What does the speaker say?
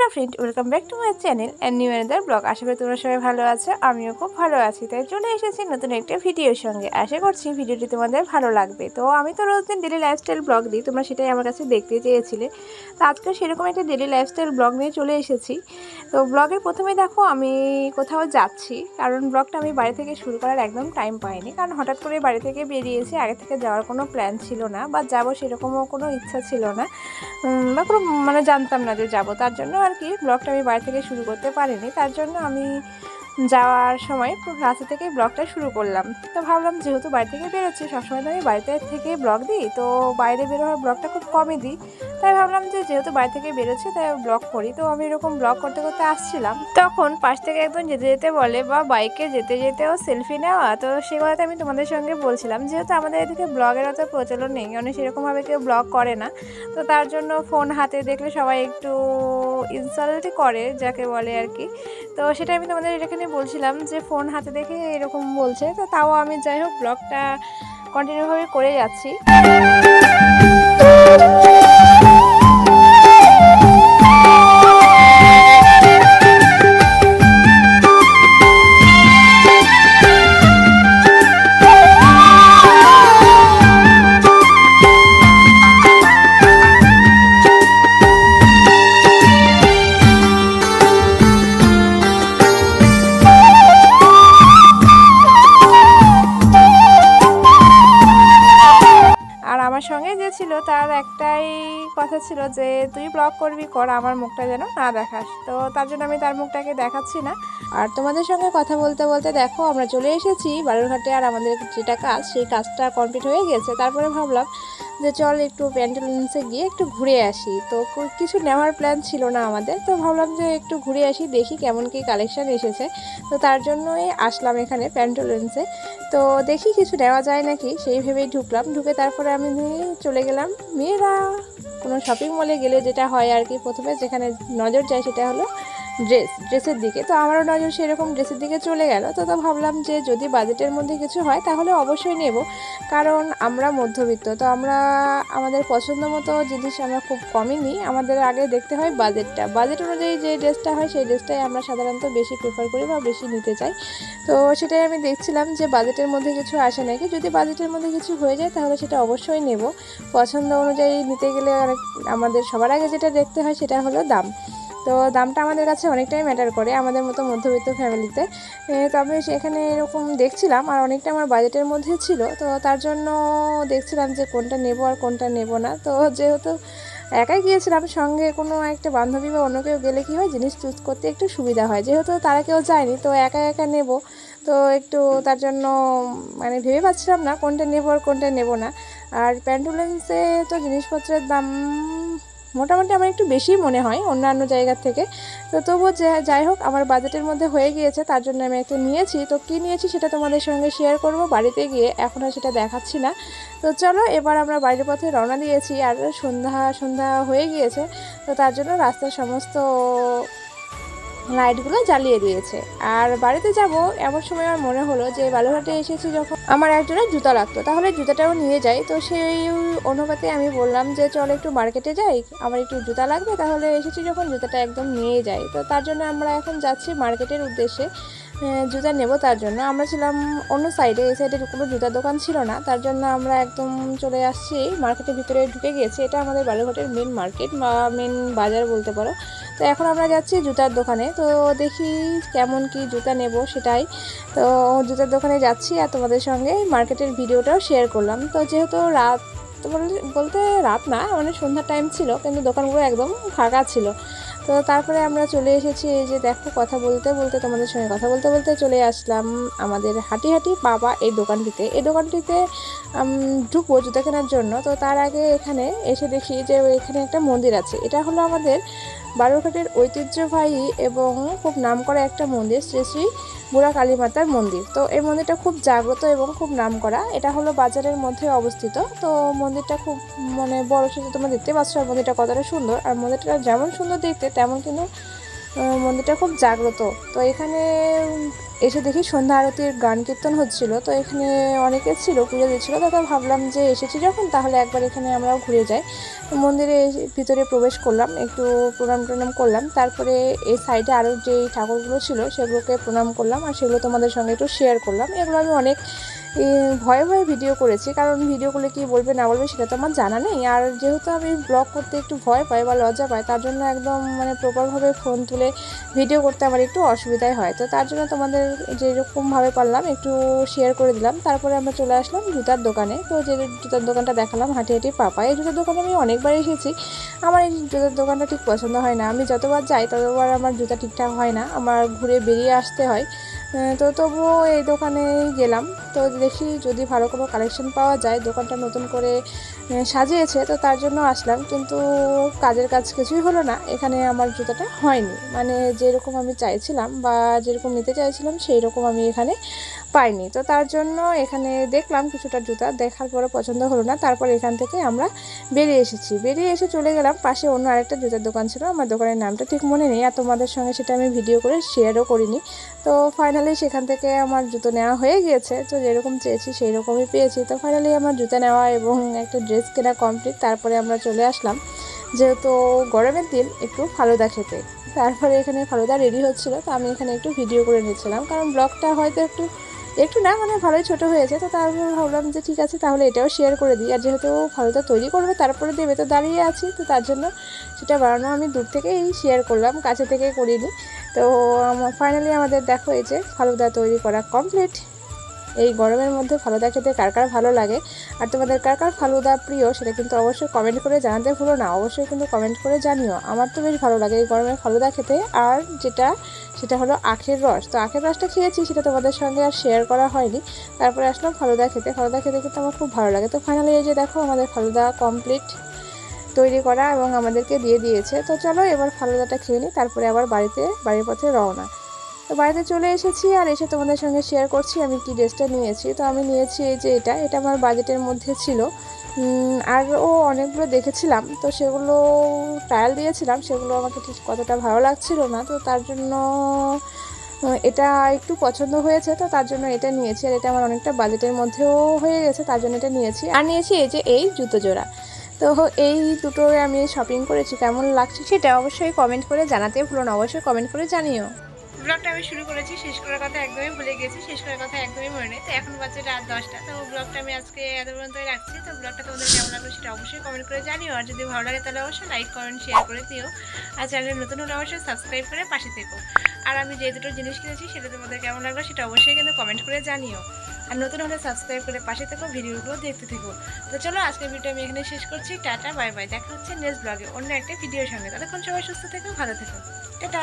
Hello friend welcome back to my channel and new another blog আশা করি তোমরা সবাই ভালো আছো, আমিও খুব ভালো আছি। তাই চলে এসেছি নতুন একটা ভিডিওর সঙ্গে। আশা করছি ভিডিওটি তোমাদের ভালো লাগবে। তো আমি তো রোজ দিন ডেলি লাইফস্টাইল ব্লগ দিই, তোমরা সেটাই আমার কাছে দেখতে চেয়েছিলে। তো আজকে সেরকম একটা ডেলি লাইফস্টাইল ব্লগ নিয়ে চলে এসেছি। তো ব্লগের প্রথমে দেখো, আমি কোথাও যাচ্ছি। কারণ ব্লগটা আমি বাড়ি থেকে শুরু করার একদম টাইম পাইনি। কারণ হঠাৎ করে বাড়ি থেকে বেরিয়েছি, আগে থেকে যাওয়ার কোনো প্ল্যান ছিল না। বা যাব সেরকমও কোনো ইচ্ছা ছিল না। বা কোনো মানে জানতাম না যে যাব। তার জন্য আর কি ব্লগটা আমি বাড়ি থেকে শুরু করতে পারিনি, তার জন্য আমি যাওয়ার সময় রাস্তা থেকে ব্লগটা শুরু করলাম। তো ভাবলাম যেহেতু বাড়ি থেকে বেরোচ্ছি, সবসময় তো আমি বাড়িতে থেকে ব্লগ দিই, তো বাইরে বেরোবার ব্লগটা খুব কমই দিই। তাই ভাবলাম যে যেহেতু বাড়ি থেকে বেরোচ্ছে, তাই ব্লগ করি। তো আমি এরকম ব্লগ করতে করতে আসছিলাম। তখন পাশ থেকে একদম যেতে যেতে বলে, বা বাইকে যেতে যেতেও সেলফি নেওয়া? তো সে কথাটা আমি তোমাদের সঙ্গে বলছিলাম। যেহেতু আমাদের এদিকে ব্লগের অত প্রচলন নেই মানে সেরকমভাবে কেউ ব্লগ করে না। তো তার জন্য ফোন হাতে দেখলে সবাই একটু ইনসাল্টই করে, যাকে বলে আর কি। তো সেটা আমি তোমাদের এখানে বলছিলাম যে ফোন হাতে দেখে এরকম বলছে। তো তাও আমি যাই হোক ব্লগটা কন্টিনিউভাবে করে যাচ্ছি। তার একটাই কথা ছিল যে, তুই ব্লগ করবি, কর, আমার মুখটা যেন না দেখাস। তো তার জন্য আমি তার মুখটাকে দেখাচ্ছি না। আর তোমাদের সঙ্গে কথা বলতে বলতে দেখো, আমরা চলে এসেছি বালুরঘাটে, আর আমাদের যেটা কাজ, সেই কাজটা কমপ্লিট হয়ে গেছে। তারপরে ভাবলাম যে চল একটু প্যান্টালুন্সে গিয়ে একটু ঘুরে আসি। তো কিছু নেওয়ার প্ল্যান ছিল না আমাদের। তো ভাবলাম যে একটু ঘুরে আসি, দেখি কেমন কী কালেকশান এসেছে। তো তার জন্যই আসলাম এখানে প্যান্টালুন্সে তো দেখি কিছু নেওয়া যায় নাকি, সেই ভেবেই ঢুকলাম। ঢুকে তারপরে আমি চলে গেলাম। মেয়েরা, কোনো শপিং মলে গেলে যেটা হয় আর কি প্রথমে যেখানে নজর যায় সেটা হলো ড্রেস ড্রেসের দিকে। তো আমারও নজর সেরকম ড্রেসের দিকে চলে গেল। তো তো ভাবলাম যে যদি বাজেটের মধ্যে কিছু হয়, তাহলে অবশ্যই নেব। কারণ আমরা মধ্যবিত্ত, তো আমরা, আমাদের পছন্দ মতো জিনিস আমরা খুব কমই নিই। আমাদের আগে দেখতে হয় বাজেটটা বাজেট অনুযায়ী যে ড্রেসটা হয়, সেই ড্রেসটাই আমরা সাধারণত বেশি প্রেফার করি বা বেশি নিতে চাই। তো সেটাই আমি দেখছিলাম যে বাজেটের মধ্যে কিছু আসে নাকি। যদি বাজেটের মধ্যে কিছু হয়ে যায়, তাহলে সেটা অবশ্যই নেব। পছন্দ অনুযায়ী নিতে গেলে আমাদের সবার আগে যেটা দেখতে হয়, সেটা হলো দাম। তো দামটা আমাদের কাছে অনেকটাই ম্যাটার করে আমাদের মতো মধ্যবিত্ত ফ্যামিলিতে তবে সেখানে এরকম দেখছিলাম আর অনেকটা আমার বাজেটের মধ্যে ছিল। তো তার জন্য দেখছিলাম যে কোনটা নেব আর কোনটা নেব না। তো যেহেতু একাই গিয়েছিলাম, সঙ্গে কোনো একটা বান্ধবী বা অন্য কেউ গেলে কী হয়, জিনিস চুজ করতে একটু সুবিধা হয়। যেহেতু তারা কেউ যায়নি, তো একা একা নেব। তো একটু তার জন্য মানে ভেবে পাচ্ছিলাম না কোনটা নেব আর কোনটা নেব না। আর প্যান্টুলেন্সে তো জিনিসপত্রের দাম মোটামুটি আমার একটু বেশি মনে হয় অন্যান্য জায়গার থেকে। তো তবুও যাই হোক, আমার বাজেটের মধ্যে হয়ে গিয়েছে, তার জন্য আমি একটু নিয়েছি। তো কী নিয়েছি সেটা তোমাদের সঙ্গে শেয়ার করব। বাড়িতে গিয়ে এখন আর সেটা দেখাচ্ছি না। তো চলো, এবার আমরা বাড়ির পথে রওনা দিয়েছি। আর সন্ধ্যা সন্ধ্যা হয়ে গিয়েছে। তো তার জন্য রাস্তার সমস্ত লাইটগুলো জ্বালিয়ে দিয়েছে। আর বাড়িতে যাব, এমন সময় আমার মনে হলো যে বালুঘাটে এসেছি যখন আমার একজনের জুতা লাগতো। তাহলে জুতাটাও নিয়ে যাই। তো সেই অনুপাতে আমি বললাম যে, চল একটু মার্কেটে যাই। আমার একটু জুতা লাগবে। তাহলে এসেছি যখন জুতাটা একদম নিয়ে যাই। তো তার জন্য আমরা এখন যাচ্ছি মার্কেটের উদ্দেশ্যে। জুতা নেব তার জন্য। আমরা ছিলাম অন্য সাইডে এই সাইডে কোনো জুতার দোকান ছিল না। তার জন্য আমরা একদম চলে আসছি। মার্কেটের ভিতরে ঢুকে গিয়েছি। এটা আমাদের বালুঘাটের মেন মার্কেট বা মেন বাজার বলতে পারো। তো এখন আমরা যাচ্ছি জুতার দোকানে। তো দেখি কেমন কি জুতা নেব সেটাই। তো জুতার দোকানে যাচ্ছি আর তোমাদের সঙ্গে মার্কেটের ভিডিওটাও শেয়ার করলাম। তো যেহেতু রাত বলতে রাত না মানে সন্ধ্যার টাইম ছিল, কিন্তু দোকানগুলো একদম ফাঁকা ছিল। তো তারপরে আমরা চলে এসেছি এই যে দেখো কথা বলতে বলতে তোমাদের সঙ্গে কথা বলতে বলতে চলে আসলাম আমাদের হাঁটি হাঁটি বাবা এই দোকানটিতে। এই দোকানটিতে ঢুকবো জুতা কেনার জন্য। তো তার আগে এখানে এসে দেখি যে এখানে একটা মন্দির আছে। এটা হলো আমাদের বালুরঘাটের ঐতিহ্যবাহী এবং খুব নামকরা একটা মন্দির, শ্রী শ্রী বুড়া কালী মাতার মন্দির। তো এই মন্দিরটা খুব জাগ্রত এবং খুব নামকরা। এটা হলো বাজারের মধ্যে অবস্থিত। তো মন্দিরটা খুব মানে বড় সেটা তোমরা দেখতে পাচ্ছ আর মন্দিরটা কতটা সুন্দর। আর মন্দিরটা যেমন সুন্দর দেখতে, তেমন কিন্তু মন্দিরটা খুব জাগ্রত। তো এখানে এসে দেখি সন্ধ্যা আরতির গান কীর্তন হচ্ছিল, তো এখানে অনেকে ছিল, পুজো দিচ্ছিল, তো ভাবলাম যে এসেছি যখন, তাহলে একবার এখানে আমরাও ঘুরে যাই। মন্দিরে ভিতরে প্রবেশ করলাম, একটু প্রণাম টনাম করলাম, তারপরে এই সাইডে আরও যেই ঠাকুরগুলো ছিল, সেগুলোকে প্রণাম করলাম, আর সেগুলো তোমাদের সঙ্গে একটু শেয়ার করলাম। এগুলো আমি অনেক ভয়ে ভয়ে ভিডিও করেছি, কারণ ভিডিও করলে কি বলবে, না বলবে, সেটা তো আমার জানা নেই। আর যেহেতু আমি ব্লগ করতে একটু ভয় পাই বা লজ্জা পাই, তার জন্য একদম মানে প্রপারভাবে ফোন তুলে ভিডিও করতে আমার একটু অসুবিধাই হয়। তো তার জন্য তোমাদের যেরকমভাবে পারলাম, একটু শেয়ার করে দিলাম। তারপরে আমরা চলে আসলাম জুতার দোকানে। তো যে জুতার দোকানটা দেখালাম, হাঁটি হাঁটি পাপা, এই জুতার দোকানে আমি অনেকবার এসেছি। আমার এই জুতার দোকানটা ঠিক পছন্দ হয় না। আমি যতবার যাই, ততবার আমার জুতা ঠিকঠাক হয় না। আমার ঘুরে বেরিয়ে আসতে হয়। তো তবুও এই দোকানে গেলাম। তো দেখি যদি ভালো কোনো কালেকশন পাওয়া যায়, দোকানটা নতুন করে সাজিয়েছে, তো তার জন্য আসলাম। কিন্তু কাজের কাজ কিছুই হলো না। এখানে আমার জুতাটা হয়নি। মানে যেরকম আমি চাইছিলাম বা যেরকম নিতে চাইছিলাম সেই রকম আমি এখানে পাইনি। তো তার জন্য এখানে দেখলাম কিছুটা জুতা। দেখার পরে পছন্দ হলো না। তারপর এখান থেকে আমরা বেরিয়ে এসেছি। বেরিয়ে এসে চলে গেলাম। পাশে অন্য আরেকটা জুতার দোকান ছিল। আমার দোকানের নামটা ঠিক মনে নেই। আর তোমাদের সঙ্গে সেটা আমি ভিডিও করে শেয়ারও করিনি। তো ফাইনালি সেখান থেকে আমার জুতো নেওয়া হয়ে গিয়েছে। তো যেরকম চেয়েছি সেই রকমই পেয়েছি। তো ফাইনালি আমার জুতো নেওয়া এবং একটা ড্রেস কেনা কমপ্লিট তারপরে আমরা চলে আসলাম। যেহেতু গরমের দিন, একটু ফালুদা খেতে। তারপরে এখানে ফালুদা রেডি হচ্ছিল, তো আমি এখানে একটু ভিডিও করে নিচ্ছিলাম। কারণ ব্লগটা হয়তো একটু একটু না মানে ভালোই ছোট হয়েছে। তো তারপর ভাবলাম যে ঠিক আছে, তাহলে এটাও শেয়ার করে দিই। আর যেহেতু ফালুদা তৈরি করবে, তারপরে দেবে তো দাঁড়িয়ে আছি। তো তার জন্য সেটা বানানো আমি দূর থেকেই শেয়ার করলাম, কাছে থেকে করিনি। তো ফাইনালি আমাদের দেখো এই যে ফালুদা তৈরি করা কমপ্লিট এই গরমের মধ্যে ফালুদা খেতে কার কার ভালো লাগে? আর তোমাদের কার কার ফালুদা প্রিয় সেটা কিন্তু অবশ্যই কমেন্ট করে জানাতে ভুলো না। অবশ্যই কিন্তু কমেন্ট করে জানিও। আমার তো বেশ ভালো লাগে এই গরমে ফালুদা খেতে। আর যেটা, সেটা হলো আখের রস। তো আখের রসটা খেয়েছি, সেটা তোমাদের সঙ্গে আর শেয়ার করা হয়নি। তারপরে আসলাম ফালুদা খেতে। ফালুদা খেতে কিন্তু আমার খুব ভালো লাগে। তো ফাইনালি এই যে দেখো আমাদের ফালুদা কমপ্লিট তৈরি করা এবং আমাদেরকে দিয়ে দিয়েছে। তো চলো এবার ফালুদাটা খেয়ে নিই, তারপরে আবার বাড়িতে, বাড়ির পথে রওনা। তো বাড়িতে চলে এসেছি আর এসে তোমাদের সঙ্গে শেয়ার করছি আমি কি ড্রেসটা নিয়েছি। তো আমি নিয়েছি এই যে এটা এটা আমার বাজেটের মধ্যে ছিল। আর ও অনেকগুলো দেখেছিলাম, তো সেগুলো ট্রায়াল দিয়েছিলাম, সেগুলো আমাকে ঠিক কতটা ভালো লাগছিল না, তো তার জন্য এটা একটু পছন্দ হয়েছে, তো তার জন্য এটা নিয়েছি। আর এটা আমার অনেকটা বাজেটের মধ্যেও হয়ে গেছে, তার জন্য এটা নিয়েছি। আর নিয়েছি এই যে এই জুতো জোড়া। তো এই দুটো আমি শপিং করেছি, কেমন লাগছে সেটা অবশ্যই কমেন্ট করে জানাতে ভুলো না, অবশ্যই কমেন্ট করে জানিও। ব্লগটা আমি শুরু করেছি, শেষ করার কথা একদমই ভুলে গেছি, শেষ করার কথা একদমই মনে নেই। তো এখন বাজে রাত দশটা। তো ব্লগটা আমি আজকে এত পর্যন্তই রাখছি। তো ব্লগটা তোমাদের কেমন লাগল সেটা অবশ্যই কমেন্ট করে জানিও। আর যদি ভালো লাগে তাহলে অবশ্যই লাইক কমেন্ট শেয়ার করে দিও। আর চ্যানেলে নতুন হলে অবশ্যই সাবস্ক্রাইব করে পাশে থেকো। আর আমি যে দুটো জিনিস কিনেছি সেটা তোমাদের কেমন লাগল সেটা অবশ্যই কিন্তু কমেন্ট করে জানিও। আর নতুন হলে সাবস্ক্রাইব করে পাশে থেকো, ভিডিওগুলো দেখতে থেকো। তো চলো আজকের ভিডিও আমি এখানে শেষ করছি। টাটা বাই বাই দেখা হচ্ছে নেক্সট ব্লগে অন্য একটা ভিডিওর সঙ্গে। ততক্ষণ সবাই সুস্থ থেকো, ভালো থেকো। টাটা!